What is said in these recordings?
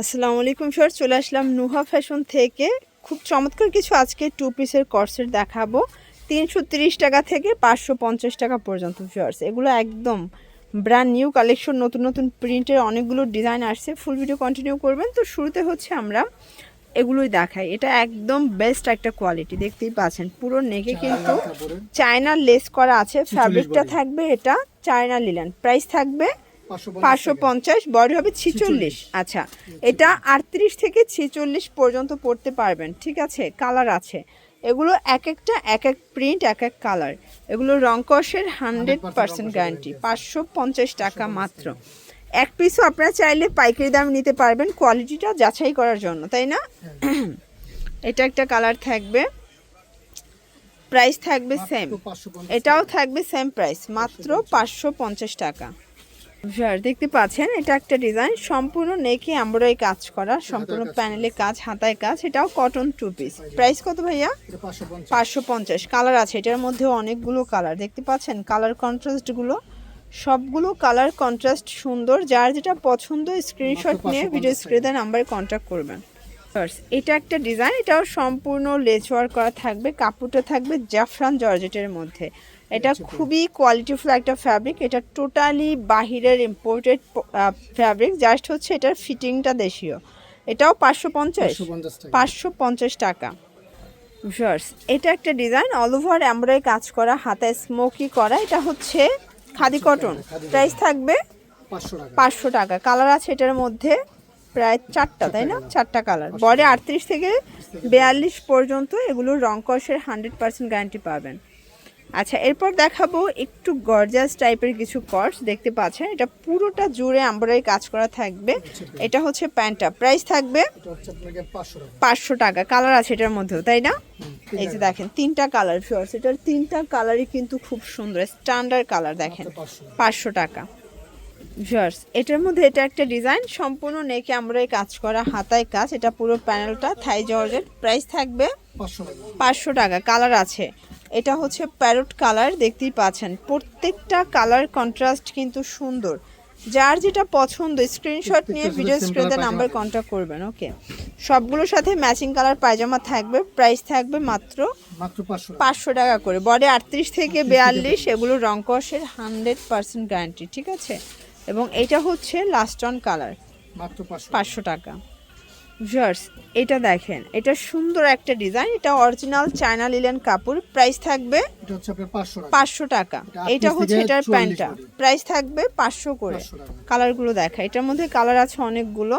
আসসালামু আলাইকুম স্যার চলে আসলাম নুহা ফ্যাশন থেকে। খুব চমৎকার কিছু আজকে টু পিসের কর্সেট দেখাবো। তিনশো তিরিশ টাকা থেকে পাঁচশো পঞ্চাশ টাকা পর্যন্ত ফিয়ার্স এগুলো একদম ব্র্যান্ড নিউ কালেকশন নতুন নতুন প্রিন্টের অনেকগুলো ডিজাইন আসছে। ফুল ভিডিও কন্টিনিউ করবেন। তো শুরুতে হচ্ছে আমরা এগুলোই দেখাই। এটা একদম বেস্ট একটা কোয়ালিটি দেখতেই পাচ্ছেন। পুরো নেকে কিন্তু চায়না লেস করা আছে। ফ্যাব্রিকটা থাকবে এটা চায়না লিলেন প্রাইস থাকবে পাঁচশো পঞ্চাশ বডি হবে ছিচল্লিশ। আচ্ছা এটা আটত্রিশ থেকে ছিচল্লিশ পর্যন্ত পড়তে পারবেন ঠিক আছে? কালার আছে। এগুলো এক একটা এক এক প্রিন্ট এক এক কালার এগুলো রংকসের হান্ড্রেড পার্সেন্ট গ্যারান্টি পাঁচশো পঞ্চাশ টাকা মাত্র। এক পিসও আপনারা চাইলে পাইকারি দাম নিতে পারবেন কোয়ালিটিটা যাচাই করার জন্য তাই না? এটা একটা কালার থাকবে। প্রাইস থাকবে সেম এটাও থাকবে সেম প্রাইস মাত্র পাঁচশো পঞ্চাশ টাকা। ভিউয়ার দেখতে পাচ্ছেন এটা একটা ডিজাইন সম্পূর্ণ নেকে এমব্রয়ডারি কাজ করা সম্পূর্ণ প্যানেলে কাজ হাতায় কাজ এটাও কটন টু পিস প্রাইস কত ভাইয়া? পাঁচশো পঞ্চাশ। কালার আছে এটার মধ্যে অনেকগুলো কালার দেখতে পাচ্ছেন কালার কন্ট্রাস্টগুলো সবগুলো কালার কন্ট্রাস্ট সুন্দর। যার যেটা পছন্দ স্ক্রিনশট নিয়ে ভিডিও স্ক্রিনে নাম্বারে কন্ট্যাক্ট করবেন। এটা একটা ডিজাইন এটাও সম্পূর্ণ লেজ ওয়ার্ক করা থাকবে কাপড়টা থাকবে জাফরান জর্জেটের মধ্যে। এটা খুবই কোয়ালিটিফুল একটা ফ্যাব্রিক এটা টোটালি বাহিরের ইম্পোর্টেড ফ্যাব্রিক জাস্ট হচ্ছে এটার ফিটিংটা দেশীয়। এটাও পাঁচশো পঞ্চাশ। পাঁচশো পঞ্চাশ টাকা। ভিউয়ার্স এটা একটা ডিজাইন অল ওভার এমব্রয়ডারি কাজ করা হাতায় স্মোকি করা। এটা হচ্ছে খাদি কটন প্রাইস থাকবে পাঁচশো টাকা। কালার আছে এটার মধ্যে প্রায় চারটা তাই না? চারটা কালার বডি আটত্রিশ থেকে বিয়াল্লিশ পর্যন্ত এগুলো রং কষের হান্ড্রেড পার্সেন্ট গ্যারান্টি পাবেন। আচ্ছা এরপর দেখাবো একটু গর্জাস টাইপের কিছু কর্স দেখতে পাচ্ছেন? এটা পুরোটা জুড়ে এমব্রয়ডারি কাজ করা থাকবে। এটা হচ্ছে প্যান্টটা প্রাইস থাকবে পাঁচশো টাকা। কালার আছে এটার মধ্যেও তাই না? এই যে দেখেন তিনটা কালার ফিওর্স এটার তিনটা কালারই কিন্তু খুব সুন্দর। স্ট্যান্ডার্ড কালার দেখেন। পাঁচশো টাকা। ভিউয়ার্স এটার মধ্যে এটা একটা ডিজাইন সম্পূর্ণ নেকে আমরা এই কাজ করা হাতায় কাজ। এটা পুরো প্যানেলটা থাই জর্জের প্রাইস থাকবে পাঁচশো টাকা। কালার আছে। এটা হচ্ছে প্যারট কালার দেখতেই পাচ্ছেন। প্রত্যেকটা কালার কন্ট্রাস্ট কিন্তু সুন্দর। যার যেটা পছন্দ স্ক্রিনশট নিয়ে ভিডিও স্ক্রিনে নাম্বার কন্ট্যাক্ট করবেন ওকে সবগুলোর সাথে ম্যাচিং কালার পায়জামা থাকবে প্রাইস থাকবে মাত্র পাঁচশো টাকা। করে। বডি আটত্রিশ থেকে বিয়াল্লিশ এগুলো রং কষের হান্ড্রেড পার্সেন্ট গ্যারান্টি ঠিক আছে? এবং এটা হচ্ছে লাস্ট অন কালার পাঁচশো টাকা। ভিউয়ার্স এটা দেখেন এটা সুন্দর একটা ডিজাইন এটা অরিজিনাল চায়না লিলেন কাপড় প্রাইস থাকবে পাঁচশো টাকা। এটা হচ্ছে এটার প্যান্টটা। প্রাইস থাকবে পাঁচশো করে। কালারগুলো দেখা। এটার মধ্যে কালার আছে অনেকগুলো।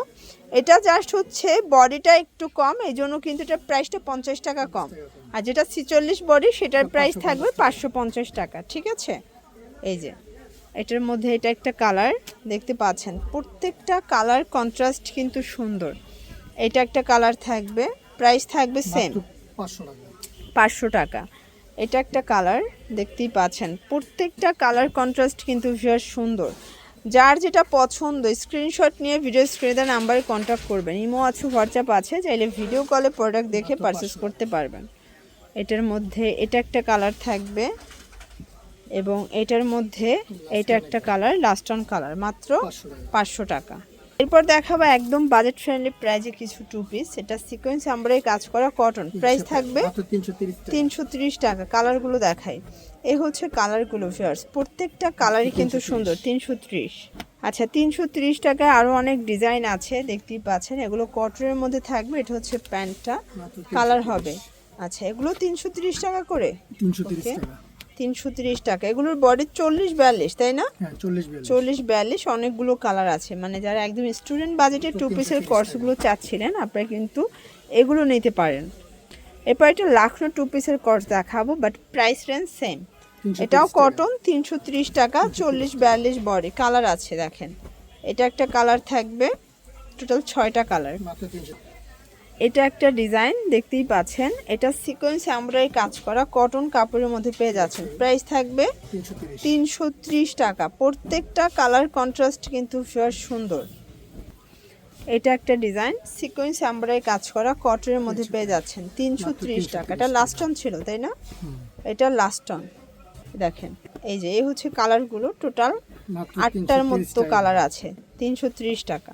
এটা জাস্ট হচ্ছে বডিটা একটু কম এই জন্য কিন্তু এটার প্রাইসটা পঞ্চাশ টাকা কম। আর যেটা ছিচল্লিশ বডি সেটার প্রাইস থাকবে পাঁচশো পঞ্চাশ টাকা। ঠিক আছে? এই যে এটার মধ্যে এটা একটা কালার দেখতে পাচ্ছেন। প্রত্যেকটা কালার কন্ট্রাস্ট কিন্তু সুন্দর। এটা একটা কালার থাকবে। প্রাইস থাকবে সেম পাঁচশো টাকা। এটা একটা কালার দেখতেই পাচ্ছেন। প্রত্যেকটা কালার কন্ট্রাস্ট কিন্তু ভীষণ সুন্দর। যার যেটা পছন্দ স্ক্রিনশট নিয়ে ভিডিও স্ক্রিনে নাম্বারে কন্ট্যাক্ট করবেন। ইমো আছে হোয়াটসঅ্যাপ আছে চাইলে ভিডিও কলে প্রোডাক্ট দেখে পারচেস করতে পারবেন। এটার মধ্যে এটা একটা কালার থাকবে। এবং এটার মধ্যে এটা একটা কালার লাস্ট অন কালার। মাত্র পাঁচশো টাকা। এরপর দেখাবো একদম বাজেট ফ্রেন্ডলি প্রাইজে কিছু টু পিস এটা সিকোয়েন্স আমরাই কাজ করা কটন প্রাইস থাকবে তিনশো তিরিশ টাকা। কালারগুলো দেখাই। এই হচ্ছে কালারগুলো ফিয়ার্স প্রত্যেকটা কালারই কিন্তু সুন্দর তিনশো ত্রিশ। আচ্ছা তিনশো তিরিশ টাকায় আরও অনেক ডিজাইন আছে দেখতেই পাচ্ছেন। এগুলো কটনের মধ্যে থাকবে এটা হচ্ছে প্যান্টটা কালার হবে। আচ্ছা এগুলো তিনশো তিরিশ টাকা করে? Okay. তিনশো তিরিশ টাকা। এগুলোর বডি চল্লিশ বিয়াল্লিশ তাই না? চল্লিশ বিয়াল্লিশ। অনেকগুলো কালার আছে। মানে যারা একদম স্টুডেন্ট বাজেটে টু পিসের কোর্সগুলো চাচ্ছিলেন আপনারা কিন্তু এগুলো নিতে পারেন। এরপর একটা লাখনো টু পিসের কোর্স দেখাবো বাট প্রাইস রেঞ্জ সেম এটাও কটন তিনশো ত্রিশ টাকা চল্লিশ বিয়াল্লিশ বডি কালার আছে দেখেন। এটা একটা কালার থাকবে টোটাল ছয়টা কালার এটা একটা ডিজাইন দেখতেই পাচ্ছেন। এটা সিকোয়েন্স এমব্রয়ডারি কাজ করা কটন কাপড়ের মধ্যে পেয়ে যাচ্ছেন। প্রাইস থাকবে তিনশো ত্রিশ। টাকা। প্রত্যেকটা কালার কন্ট্রাস্ট কিন্তু সুন্দর। এটা একটা ডিজাইন সিকোয়েন্স এমব্রয়ডারি কাজ করা কটনের মধ্যে পেয়ে যাচ্ছেন। তিনশো ত্রিশ টাকা। এটা লাস্ট অন ছিল তাই না? এটা লাস্ট অন দেখেন এই যে এই হচ্ছে কালারগুলো। টোটাল আটটার মতো কালার আছে। তিনশো ত্রিশ টাকা।